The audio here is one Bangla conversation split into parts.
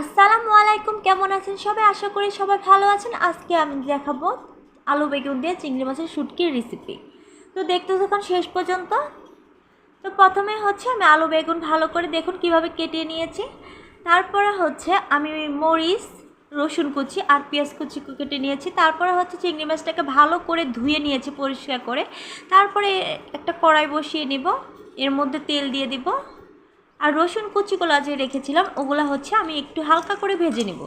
আসসালামু আলাইকুম, কেমন আছেন সবাই? আশা করি সবাই ভালো আছেন। আজকে আমি দেখাবো আলু বেগুন দিয়ে চিংড়ি মাছের শুটকির রেসিপি তো দেখতে থাকুন শেষ পর্যন্ত। তো প্রথমে হচ্ছে আমি আলু বেগুন ভালো করে দেখুন কীভাবে কেটে নিয়েছি। তারপরে হচ্ছে আমি মরিচ, রসুন কুচি আর পেঁয়াজ কুচি কেটে নিয়েছি। তারপরে হচ্ছে চিংড়ি মাছটাকে ভালো করে ধুয়ে নিয়েছি পরিষ্কার করে। তারপরে একটা কড়াই বসিয়ে নিব। এর মধ্যে তেল দিয়ে দিব। আর রসুন কুচিগুলো যে রেখেছিলাম, ওগুলো হচ্ছে আমি একটু হালকা করে ভেজে নেব।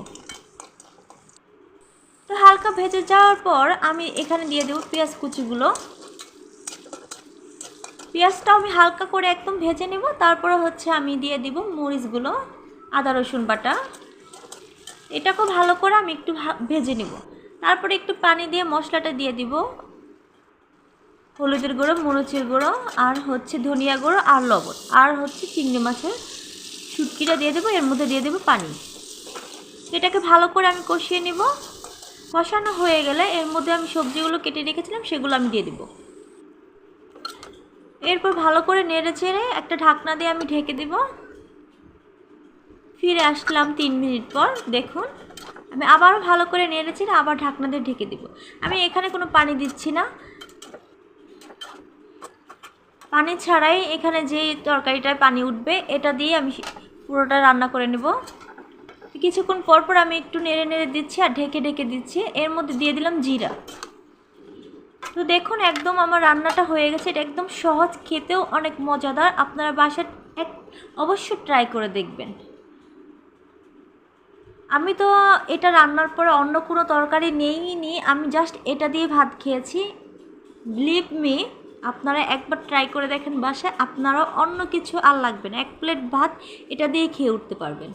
তো হালকা ভেজে যাওয়ার পর আমি এখানে দিয়ে দেবো পেঁয়াজ কুচিগুলো। পেঁয়াজটা আমি হালকা করে একদম ভেজে নেব, তারপরে হচ্ছে আমি দিয়ে দিব মরিচগুলো, আদা রসুন বাটা। এটাকেও ভালো করে আমি একটু ভেজে নেব। তারপরে একটু পানি দিয়ে মশলাটা দিয়ে দিব। হলুদের গুঁড়ো, মরিচের গুঁড়ো, আর হচ্ছে ধনিয়া গুঁড়ো আর লবণ। আর হচ্ছে চিংড়ি মাছের শুটকিটা দিয়ে দেবো, এর মধ্যে দিয়ে দেবো পানি। এটাকে ভালো করে আমি কষিয়ে নিব। কষানো হয়ে গেলে এর মধ্যে আমি সবজিগুলো কেটে রেখেছিলাম, সেগুলো আমি দিয়ে দেবো। এরপর ভালো করে নেড়ে চেড়ে একটা ঢাকনা দিয়ে আমি ঢেকে দেব। ফিরে আসলাম তিন মিনিট পর, দেখুন, আমি আবারও ভালো করে নেড়ে চেড়ে আবার ঢাকনা দিয়ে ঢেকে দেবো। আমি এখানে কোনো পানি দিচ্ছি না। পানি ছাড়াই এখানে যে তরকারিটায় পানি উঠবে, এটা দিয়ে আমি পুরোটা রান্না করে নেব। কিছুক্ষণ পর পর আমি একটু নেড়ে নেড়ে দিচ্ছি আর ঢেকে ঢেকে দিচ্ছি। এর মধ্যে দিয়ে দিলাম জিরা। তো দেখুন, একদম আমার রান্নাটা হয়ে গেছে। এটা একদম সহজ, খেতেও অনেক মজাদার। আপনারা বাসায় এক, অবশ্যই ট্রাই করে দেখবেন। আমি তো এটা রান্নার পরে অন্য কোনো তরকারি নেই নি আমি জাস্ট এটা দিয়ে ভাত খেয়েছি। লিভ মি আপনারা একবার ট্রাই করে দেখেন বাসায় আপনারা অন্য কিছু আর লাগবে না। এক প্লেট ভাত, এটা দিয়ে খেয়ে উঠতে পারবেন।